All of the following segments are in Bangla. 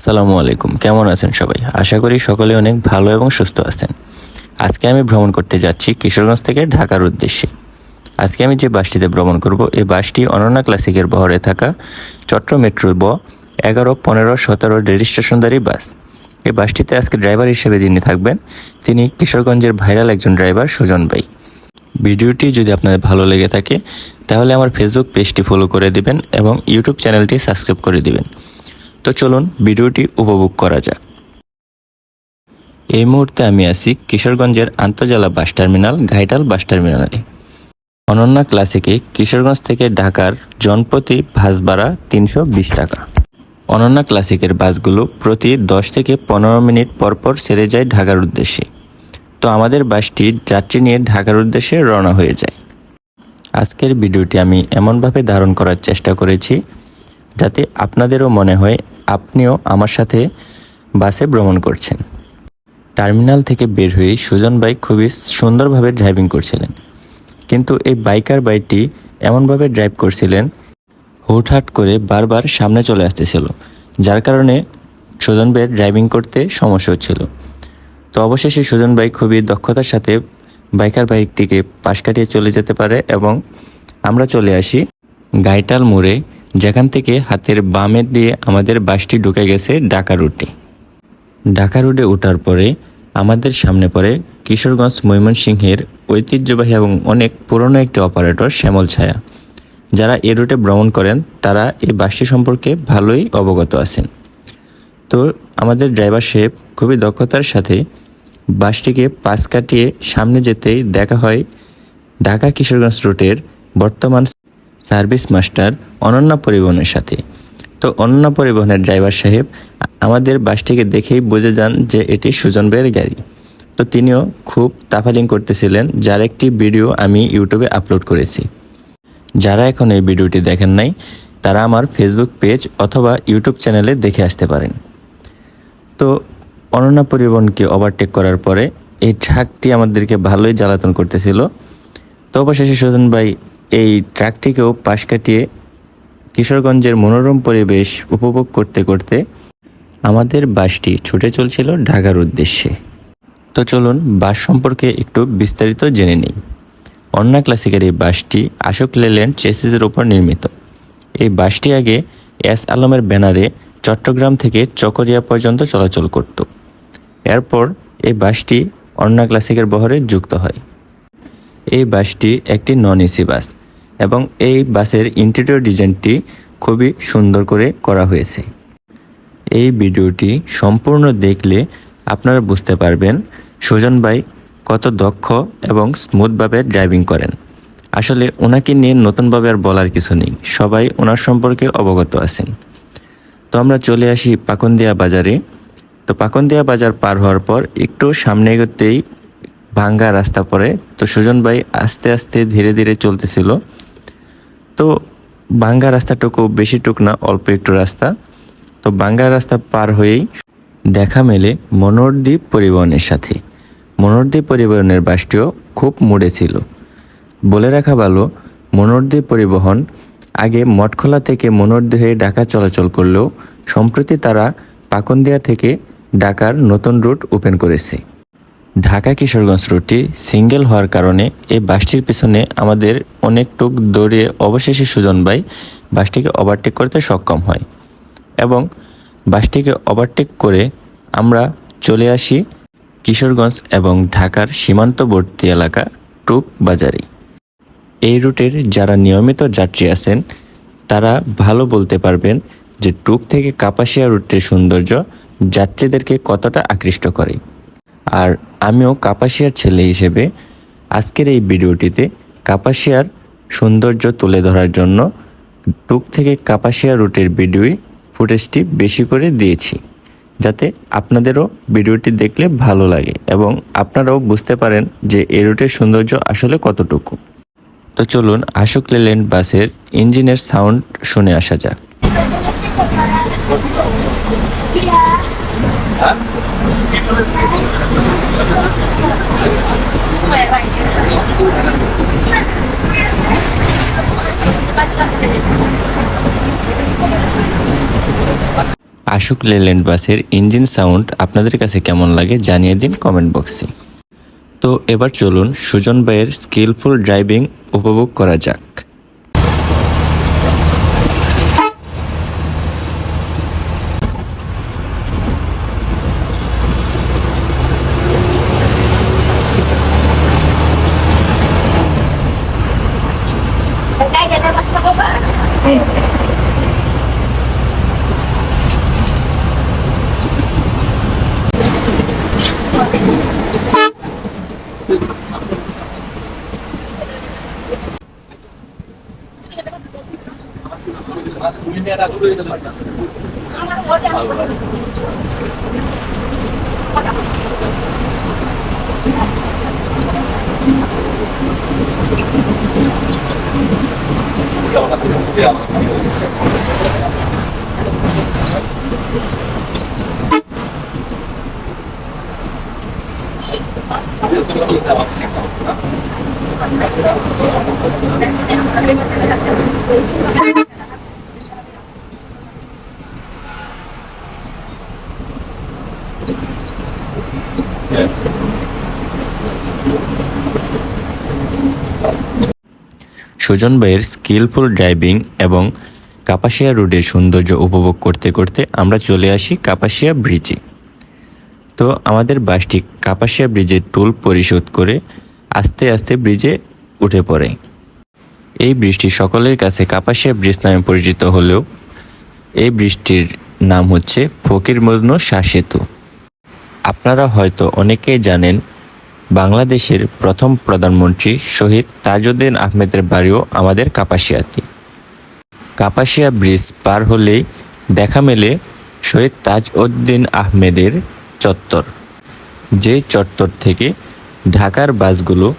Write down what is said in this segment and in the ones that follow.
আসসালামু আলাইকুম। কেমন আছেন সবাই? আশা করি সকলে অনেক ভালো এবং সুস্থ আছেন। আজকে আমি ভ্রমণ করতে যাচ্ছি কিশোরগঞ্জ থেকে ঢাকার উদ্দেশ্যে। আজকে আমি যে বাসটিতে ভ্রমণ করব, এই বাসটি অনন্যা ক্লাসিকের বহরে থাকা চট্ট মেট্রো ব এগারো পনেরো সতেরো রেজিস্ট্রেশনদারি বাস। এই বাসটিতে আজকে ড্রাইভার হিসেবে যিনি থাকবেন, তিনি কিশোরগঞ্জের ভাইরাল একজন ড্রাইভার সুজন ভাই। ভিডিওটি যদি আপনাদের ভালো লেগে থাকে, তাহলে আমার ফেসবুক পেজটি ফলো করে দিবেন এবং ইউটিউব চ্যানেলটি সাবস্ক্রাইব করে দিবেন। তো চলুন ভিডিওটি উপভোগ করা যাক। এই মুহূর্তে আমি আছি কিশোরগঞ্জের আন্তজেলা বাস টার্মিনাল, ঘাইটাল বাস টার্মিনালে। অনন্যা ক্লাসিকে কিশোরগঞ্জ থেকে ঢাকার জনপ্রতি বাস ভাড়া তিনশো বিশ টাকা। অনন্যা ক্লাসিকের বাসগুলো প্রতি দশ থেকে পনেরো মিনিট পরপর ছেড়ে যায় ঢাকার উদ্দেশ্যে। তো আমাদের বাসটি যাত্রী নিয়ে ঢাকার উদ্দেশ্যে রওনা হয়ে যায়। আজকের ভিডিওটি আমি এমনভাবে ধারণ করার চেষ্টা করেছি যাতে আপনাদেরও মনে হয় আপনিও আমার সাথে বাসে ভ্রমণ করছেন। টার্মিনাল থেকে বের হয়ে সুজন বাইক খুবই সুন্দরভাবে ড্রাইভিং করছিলেন। কিন্তু এই বাইকার বাইকটি এমনভাবে ড্রাইভ করছিলেন, হুটহাট করে বারবার সামনে চলে আসতেছিল, যার কারণে সুজন ভাইয়ের ড্রাইভিং করতে সমস্যা হচ্ছিল। তো অবশেষে সুজন ভাই খুবই দক্ষতার সাথে বাইকার বাইকটিকে পাশ কাটিয়ে চলে যেতে পারে এবং আমরা চলে আসি গাইটাল মোড়ে যেখান থেকে হাতের বামের দিয়ে আমাদের বাসটি ঢুকে গেছে ঢাকা রুটে। ঢাকা রুটে ওঠার পরে আমাদের সামনে পড়ে কিশোরগঞ্জ ময়মনসিংহের ঐতিহ্যবাহী এবং অনেক পুরনো একটি অপারেটর শ্যামল ছায়া। যারা এ রুটে ভ্রমণ করেন, তারা এই বাসটি সম্পর্কে ভালোই অবগত আছেন। তো আমাদের ড্রাইভার সাহেব খুবই দক্ষতার সাথে বাসটিকে পাশ কাটিয়ে সামনে যেতেই দেখা হয় ঢাকা কিশোরগঞ্জ রুটের বর্তমান সার্ভিস মাস্টার অনন্যা পরিবহনের সাথে। তো অনন্যা পরিবহনের ড্রাইভার সাহেব, আমাদের বাসটিকে দেখেই বুঝে যান যে এটি সুজন ভাইয়ের গাড়ি। তো তিনিও খুব তাফালিং করতেছিলেন, যার একটি ভিডিও আমি ইউটিউবে আপলোড করেছি। যারা এখন এই ভিডিওটি দেখেন নাই, তারা আমার ফেসবুক পেজ অথবা ইউটিউব চ্যানেলে দেখে আসতে পারেন। তো অনন্যা পরিবহনকে ওভারটেক করার পরে এই ট্রাকটি আমাদেরকে ভালোই জ্বালাতন করতেছিল। তো অবশেষে সুজন ভাই এই ট্রাকটিকেও পাশ কাটিয়ে কিশোরগঞ্জের মনোরম পরিবেশ উপভোগ করতে করতে আমাদের বাসটি ছুটে চলছিল ঢাকার উদ্দেশ্যে। তো চলুন বাস সম্পর্কে একটু বিস্তারিত জেনে নিই। অন্না ক্লাসিকের এই বাসটি আশোক লেল্যান্ড চেসিসের উপর নির্মিত। এই বাসটি আগে এস আলমের ব্যানারে চট্টগ্রাম থেকে চকরিয়া পর্যন্ত চলাচল করত। এরপর এই বাসটি অন্না ক্লাসিকের বহরে যুক্ত হয়। এই বাসটি একটি নন এসি বাস। এবং এই বাসের ইন্টেরিয়র ডিজাইনটি খুবই সুন্দর করে করা হয়েছে। এই ভিডিওটি সম্পূর্ণ দেখলে আপনারা বুঝতে পারবেন সুজন ভাই কত দক্ষ এবং স্মুথভাবে ড্রাইভিং করেন। আসলে ওনাকে নিয়ে নতুনভাবে আর বলার কিছু নেই, সবাই ওনার সম্পর্কে অবগত আছেন। তো আমরা চলে আসি পাকন্দিয়া বাজারে। তো পাকন্দিয়া বাজার পার হওয়ার পর একটু সামনে এগোতেই ভাঙ্গা রাস্তা পড়ে। তো সুজন ভাই আস্তে আস্তে ধীরে ধীরে চলতেছিল। তো বাঙ্গা রাস্তাটুকু বেশি টুক না, অল্প একটু রাস্তা। তো বাঙ্গা রাস্তা পার হয়েই দেখা মেলে মনোরদ্বীপ পরিবহনের সাথে। মনোরদ্বীপ পরিবহনের বাসটিও খুব মুড়ে ছিল। বলে রাখা ভালো মনোরদ্বীপ পরিবহন আগে মঠখোলা থেকে মনোরদ্বীপ হয়ে ঢাকা চলাচল করলেও সম্প্রতি তারা পাকন্দিয়া থেকে ঢাকার নতুন রুট ওপেন করেছে। ঢাকা কিশোরগঞ্জ রুটটি সিঙ্গেল হওয়ার কারণে এই বাসটির পিছনে আমাদের অনেক টুক দৌড়িয়ে অবশেষে সুজন ভাই বাসটিকে ওভারটেক করতে সক্ষম হয় এবং বাসটিকে ওভারটেক করে আমরা চলে আসি কিশোরগঞ্জ এবং ঢাকার সীমান্তবর্তী এলাকা টুক বাজারে। এই রুটের যারা নিয়মিত যাত্রী আছেন, তারা ভালো বলতে পারবেন যে টুক থেকে কাপাসিয়া রুটের সৌন্দর্য যাত্রীদেরকে কতটা আকৃষ্ট করে। আর আমিও কাপাসিয়ার ছেলে হিসেবে আজকের এই ভিডিওটিতে কাপাসিয়ার সৌন্দর্য তুলে ধরার জন্য টুক থেকে কাপাসিয়া রুটের ভিডিওই ফুটেজটি বেশি করে দিয়েছি, যাতে আপনাদেরও ভিডিওটি দেখলে ভালো লাগে এবং আপনারাও বুঝতে পারেন যে এই রুটের সৌন্দর্য আসলে কতটুকু। তো চলুন আশোক লেল্যান্ড বাসের ইঞ্জিনের সাউন্ড শুনে আসা যাক। আশুক লেল্যান্ড বাসের ইঞ্জিন সাউন্ড আপনাদের কাছে কেমন লাগে জানিয়ে দিন কমেন্ট বক্সে। তো এবার চলুন সুজন ভাইয়ের স্কিলফুল ড্রাইভিং উপভোগ করা যাক। 우리네가 노래도 Thank you. সুজন ভাইয়ের স্কিলফুল ড্রাইভিং এবং কাপাসিয়া রোডের সৌন্দর্য উপভোগ করতে করতে আমরা চলে আসি কাপাসিয়া ব্রিজে তো আমাদের বাসটি কাপাসিয়া ব্রিজে টোল পরিশোধ করে আস্তে আস্তে ব্রিজে উঠে পড়ে। এই ব্রিজটি সকলের কাছে কাপাসিয়া ব্রিজ নামে পরিচিত হলেও এই ব্রিজটির নাম হচ্ছে ফকির মজনু শাহ সেতু। আপনারা হয়তো অনেকেই জানেন, বাংলাদেশের প্রথম প্রধানমন্ত্রী শহীদ তাজউদ্দিন আহমেদের বাড়িও আমাদের কাপাসিয়াতে। কাপাসিয়া ব্রিজ পার হলেই দেখা মেলে শহীদ তাজউদ্দিন আহমেদের চত্বর। যে চত্বর থেকে ঢাকার বাসগুলো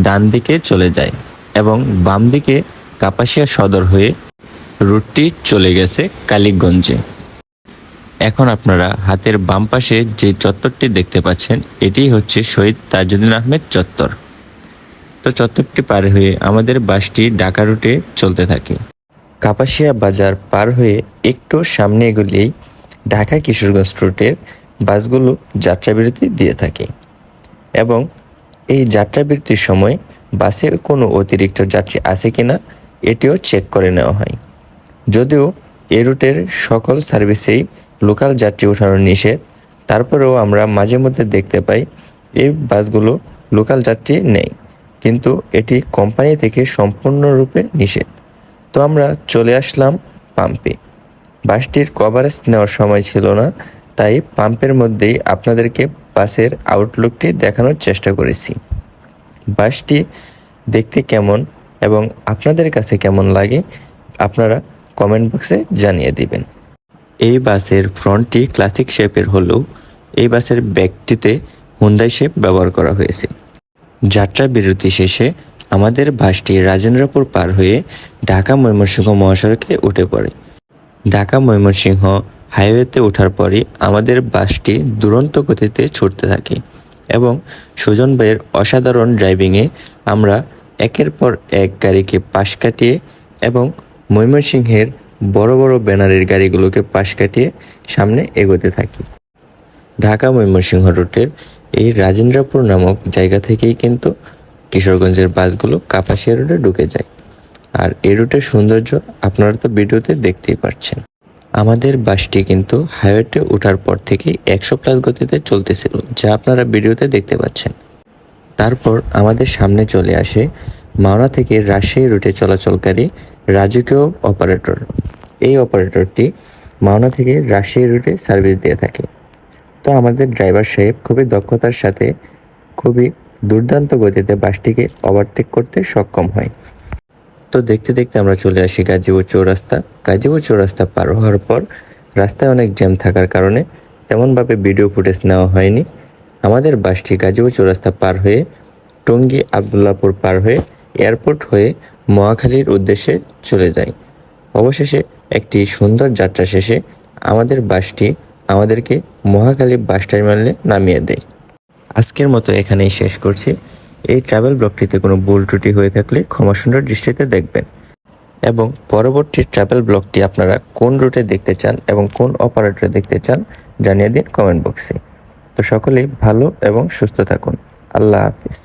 ডান দিকে চলে যায় এবং বাম দিকে কাপাসিয়া সদর হয়ে রুটটি চলে গেছে কালীগঞ্জে। এখন আপনারা হাতের বাম পাশে যে চত্বরটি দেখতে পাচ্ছেন এটি হচ্ছে শহীদ তাজুদ্দিন আহমেদ চত্বর। তো চত্বরটি পার হয়ে আমাদের বাসটি ঢাকা রুটে চলতে থাকে। কাপাসিয়া বাজার পার হয়ে একটু সামনে এগুলেই ঢাকা কিশোরগঞ্জ রুটের বাসগুলো যাত্রাবিরতি দিয়ে থাকে। এবং এই যাত্রাবিরতির সময় বাসে কোনো অতিরিক্ত যাত্রী আছে কিনা, এটিও চেক করে নেওয়া হয়। যদিও এ রুটের সকল সার্ভিসেই লোকাল যাত্রী ওঠানো নিষেধ। তারপরেও আমরা মাঝে মধ্যে দেখতে পাই, এই বাসগুলো লোকাল যাত্রী নেই। কিন্তু এটি কোম্পানি থেকে সম্পূর্ণরূপে নিষেধ। তো আমরা চলে আসলাম পাম্পে। বাসটির কভারেজ নেওয়ার সময় ছিল না, তাই পাম্পের মধ্যেই আপনাদেরকে বাসের আউটলুকটি দেখানোর চেষ্টা করেছি। বাসটি দেখতে কেমন এবং আপনাদের কাছে কেমন লাগে, আপনারা কমেন্ট বক্সে জানিয়ে দিবেন। এই বাসের ফ্রন্টটি ক্লাসিক শেপের হলেও এই বাসের ব্যাগটিতে হুন্দাই শেপ ব্যবহার করা হয়েছে। যাত্রা বিরতি শেষে আমাদের বাসটি রাজেন্দ্রপুর পার হয়ে ঢাকা ময়মনসিংহ মহাসড়কে উঠে পড়ে। ঢাকা ময়মনসিংহ হাইওয়েতে ওঠার পরই আমাদের বাসটি দুরন্ত গতিতে ছুটতে থাকে এবং সুজন ভাইয়ের অসাধারণ ড্রাইভিংয়ে আমরা একের পর এক গাড়িকে পাশ কাটিয়ে এবং ময়মনসিংহের বড় বড় ব্যানারের গাড়িগুলোকে পাশ কাটিয়ে সামনে এগোতে থাকি। ঢাকা ময়মনসিংহ রুটের এই রাজেন্দ্রপুর নামক জায়গা থেকেই কিন্তু কিশোরগঞ্জের বাসগুলো কাপাসিয়া রোডে ঢুকে যায়। আর এই রুটের সৌন্দর্য আপনারা তো ভিডিওতে দেখতেই পাচ্ছেন আমাদের বাসটি কিন্তু হাইওয়েতে ওঠার পর থেকেই একশো প্লাস গতিতে চলতেছিল, যা আপনারা ভিডিওতে দেখতে পাচ্ছেন। তারপর আমাদের সামনে চলে আসে মাওনা থেকে রাজশাহী রুটে চলাচলকারী রাজকীয় অপারেটর। এই অপারেটরটি মাওনা থেকে রাজশাহী রুটে সার্ভিস দিয়ে থাকে। তো আমাদের ড্রাইভার সাহেব খুবই দক্ষতার সাথে খুবই দুর্দান্ত গতিতে বাসটিকে ওভারটেক করতে সক্ষম হয়। তো দেখতে দেখতে আমরা চলে আসি গাজীপুর চৌরাস্তা। গাজীপুর চৌরাস্তা পার হওয়ার পর রাস্তায় অনেক জ্যাম থাকার কারণে তেমনভাবে ভিডিও ফুটেজ নেওয়া হয়নি। আমাদের বাসটি গাজীপুর চৌরাস্তা পার হয়ে টঙ্গী আবদুল্লাপুর পার হয়ে এয়ারপোর্ট হয়ে মহাখালীর উদ্দেশ্যে চলে যায়। অবশেষে একটি সুন্দর যাত্রা শেষে আমাদের বাসটি আমাদেরকে মহাখালী বাস টার্মিনালে নামিয়ে দেয়। আজকের মতো এখানেই শেষ করছি। এই ট্রাভেল ব্লগটিতে কোনো ভুল ত্রুটি হয়ে থাকলে ক্ষমা সুন্দর দৃষ্টিতে দেখবেন। এবং পরবর্তী ট্রাভেল ব্লগটি আপনারা কোন রুটে দেখতে চান এবং কোন অপারেটরে দেখতে চান জানিয়ে দিন কমেন্ট বক্সে। তো সকলেই ভালো এবং সুস্থ থাকুন। আল্লাহ হাফিজ।